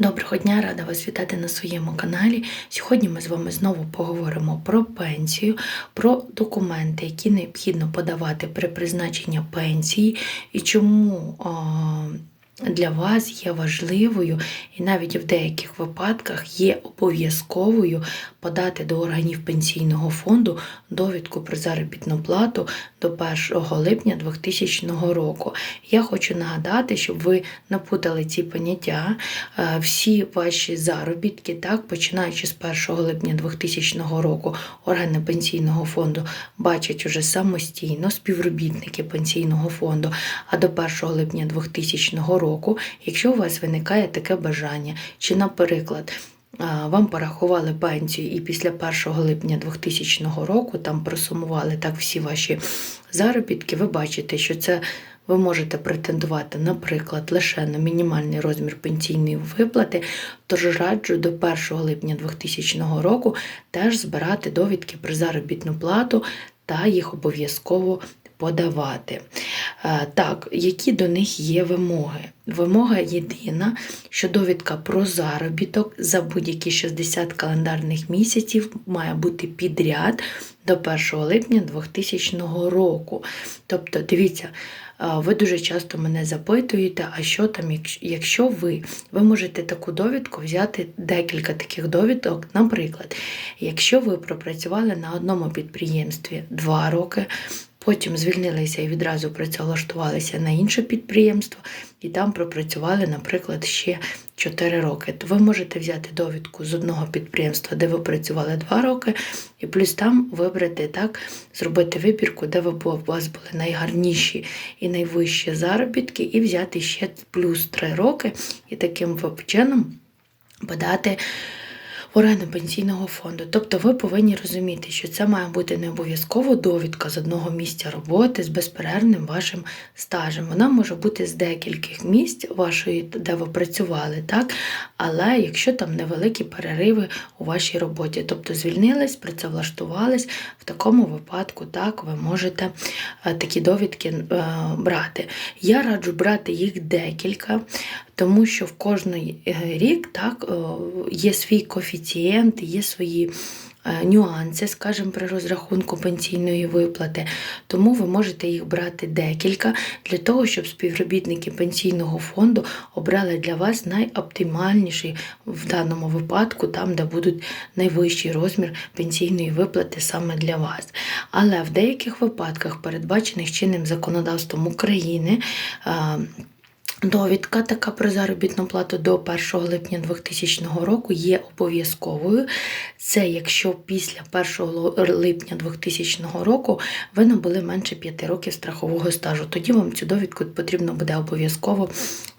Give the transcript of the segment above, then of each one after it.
Доброго дня, рада вас вітати на своєму каналі. Сьогодні ми з вами знову поговоримо про пенсію, про документи, які необхідно подавати при призначенні пенсії, і чому для вас є важливою, і навіть в деяких випадках є обов'язковою подати до органів пенсійного фонду довідку про заробітну плату до 1 липня 2000 року. Я хочу нагадати, щоб ви напутали ці поняття. Е, Всі ваші заробітки, так, починаючи з 1 липня 2000 року, органи пенсійного фонду бачать уже самостійно співробітники пенсійного фонду, а до 1 липня 2000 року, якщо у вас виникає таке бажання, чи, наприклад, вам порахували пенсію і після 1 липня 2000 року там просумували так всі ваші заробітки, ви бачите, що це ви можете претендувати, наприклад, лише на мінімальний розмір пенсійної виплати, тож раджу до 1 липня 2000 року теж збирати довідки про заробітну плату та їх обов'язково подавати. Е, Так, які до них є вимоги? Вимога єдина, що довідка про заробіток за будь-які 60 календарних місяців має бути підряд до 1 липня 2000 року. Тобто, дивіться, е, ви дуже часто мене запитуєте, а що там, якщо- ви, ви можете таку довідку взяти декілька таких довідок. Наприклад, якщо ви пропрацювали на одному підприємстві 2 роки, Потім звільнилися і відразу працевлаштувалися на інше підприємство, і там пропрацювали, наприклад, ще 4 роки. То ви можете взяти довідку з одного підприємства, де ви працювали 2 роки, і плюс там вибрати так, зробити вибірку, де ви у вас були найгарніші і найвищі заробітки, і взяти ще плюс 3 роки, і таким чином подати органи пенсійного фонду. Тобто ви повинні розуміти, що це має бути не обов'язково довідка з одного місця роботи з безперервним вашим стажем. Вона може бути з декількох місць вашої, де ви працювали, так? Але якщо там невеликі перериви у вашій роботі, тобто звільнились, працевлаштувались, в такому випадку так ви можете е, такі довідки е, брати. Я раджу брати їх декілька, тому що в кожний е, рік так, е, є свій коефіцієнт, є свої е, нюанси, скажімо, при розрахунку пенсійної виплати. Тому ви можете їх брати декілька для того, щоб співробітники пенсійного фонду обрали для вас найоптимальніший в даному випадку, там, де будуть найвищий розмір пенсійної виплати саме для вас. Але в деяких випадках, передбачених чинним законодавством України, Довідка така про заробітну плату до 1 липня 2000 року є обов'язковою. Це якщо після 1 липня 2000 року ви набули менше 5 років страхового стажу. Тоді вам цю довідку потрібно буде обов'язково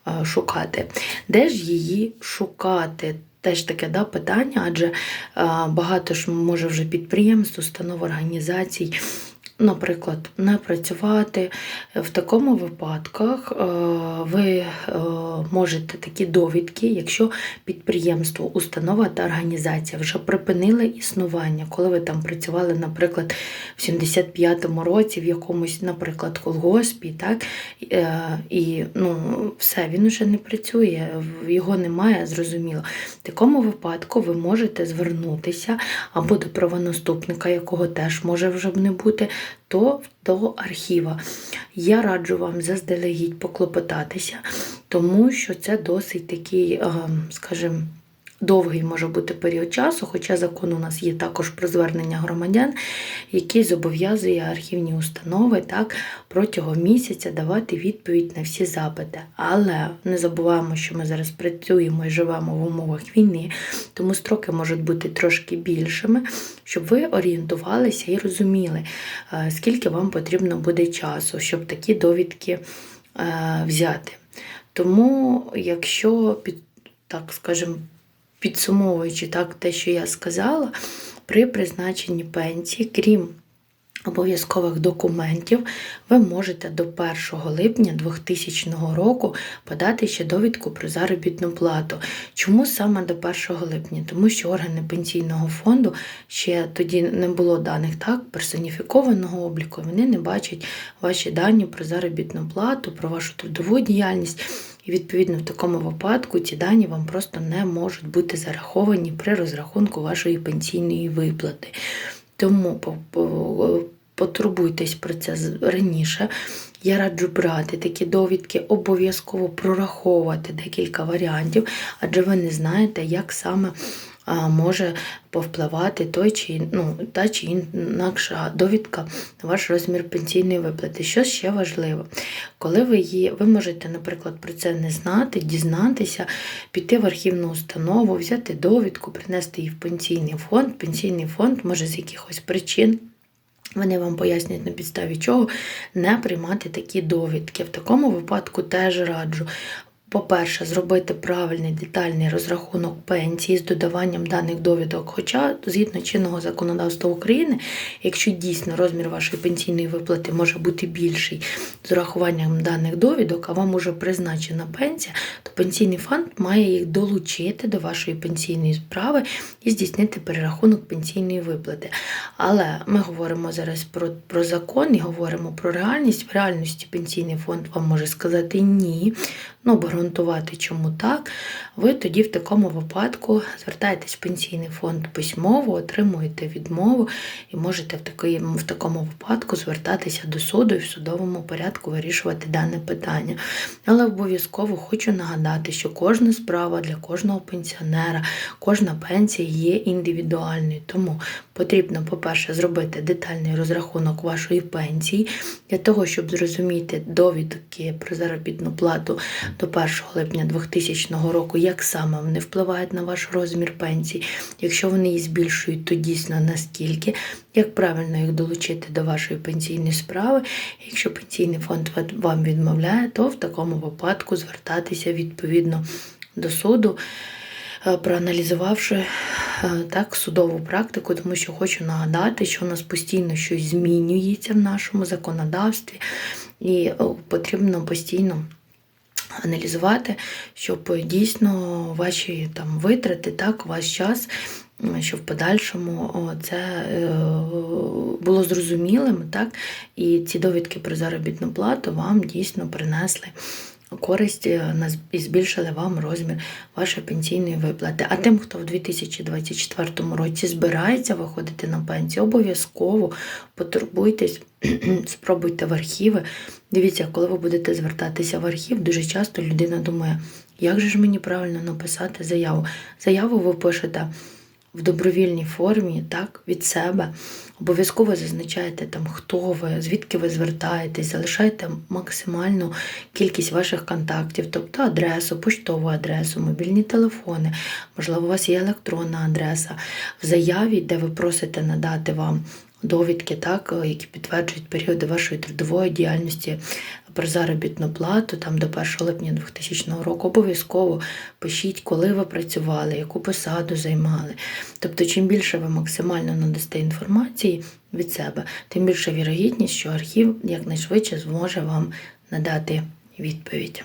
е, шукати. Де ж її шукати? Теж таке да, питання, адже е, багато ж може вже підприємств, установ, організацій наприклад, не працювати. В такому випадках е, ви е, можете такі довідки, якщо підприємство, установа та організація вже припинили існування, коли ви там працювали, наприклад, в 75-му році в якомусь, наприклад, колгоспі, так, е, і ну, все, він вже не працює, його немає, зрозуміло. В такому випадку ви можете звернутися або до правонаступника, якого теж може вже не бути, то до архіва. Я раджу вам заздалегідь поклопотатися, тому що це досить такий, е, скажімо, довгий може бути період часу, хоча закон у нас є також про звернення громадян, який зобов'язує архівні установи так, протягом місяця давати відповідь на всі запити. Але не забуваємо, що ми зараз працюємо і живемо в умовах війни, тому строки можуть бути трошки більшими, щоб ви орієнтувалися і розуміли, е, скільки вам потрібно буде часу, щоб такі довідки е, взяти. Тому, якщо під так скажімо, підсумовуючи так те, що я сказала, при призначенні пенсії, крім обов'язкових документів, ви можете до 1 липня 2000 року подати ще довідку про заробітну плату. Чому саме до 1 липня? Тому що органи пенсійного фонду ще тоді не було даних так, персоніфікованого обліку, вони не бачать ваші дані про заробітну плату, про вашу трудову діяльність. І відповідно в такому випадку ці дані вам просто не можуть бути зараховані при розрахунку вашої пенсійної виплати. Тому по- по- потурбуйтесь про це раніше. Я раджу брати такі довідки, обов'язково прораховувати декілька варіантів, адже ви не знаєте, як саме може повпливати той чи ну, та чи інакша довідка на ваш розмір пенсійної виплати. Що ще важливо, коли ви її, ви можете, наприклад, про це не знати, дізнатися, піти в архівну установу, взяти довідку, принести її в пенсійний фонд. Пенсійний фонд може з якихось причин. Вони вам пояснять на підставі чого не приймати такі довідки. В такому випадку теж раджу. По-перше, зробити правильний детальний розрахунок пенсії з додаванням даних довідок. Хоча, згідно чинного законодавства України, якщо дійсно розмір вашої пенсійної виплати може бути більший з урахуванням даних довідок, а вам уже призначена пенсія, то пенсійний фонд має їх долучити до вашої пенсійної справи і здійснити перерахунок пенсійної виплати. Але ми говоримо зараз про, про закон і говоримо про реальність. В реальності пенсійний фонд вам може сказати ні. Ну, обґрунтувати, чому так, ви тоді в такому випадку звертаєтесь в пенсійний фонд письмово, отримуєте відмову і можете в, такий, в такому випадку звертатися до суду і в судовому порядку вирішувати дане питання. Але обов'язково хочу нагадати, що кожна справа для кожного пенсіонера, кожна пенсія є індивідуальною. Тому потрібно, по-перше, зробити детальний розрахунок вашої пенсії для того, щоб зрозуміти довідки про заробітну плату до 1 липня 2000 року, як саме вони впливають на ваш розмір пенсії. Якщо вони її збільшують, то дійсно наскільки, як правильно їх долучити до вашої пенсійної справи. Якщо пенсійний фонд вам відмовляє, то в такому випадку звертатися відповідно до суду. е, Проаналізувавши так судову практику, тому що хочу нагадати, що у нас постійно щось змінюється в нашому законодавстві, і потрібно постійно аналізувати, щоб дійсно ваші там витрати, так, ваш час, щоб в подальшому це е, було зрозумілим, так, і ці довідки про заробітну плату вам дійсно принесли. Користь е, і збільшили вам розмір вашої пенсійної виплати. А тим, хто в 2024 році збирається виходити на пенсію, обов'язково потурбуйтесь, спробуйте в архіви. Дивіться, коли ви будете звертатися в архів, дуже часто людина думає, як же ж мені правильно написати заяву. Заяву ви пишете в добровільній формі, так, від себе. Обов'язково зазначаєте там, хто ви, звідки ви звертаєтесь, залишаєте максимальну кількість ваших контактів, тобто адресу, поштову адресу, мобільні телефони, можливо, у вас є електронна адреса. В заяві, де ви просите надати вам довідки, так, які підтверджують періоди вашої трудової діяльності про заробітну плату там до 1 липня 2000 року. Обов'язково пишіть, коли ви працювали, яку посаду займали. Тобто, чим більше ви максимально надасте інформації від себе, тим більша вірогідність, що архів якнайшвидше зможе вам надати відповідь.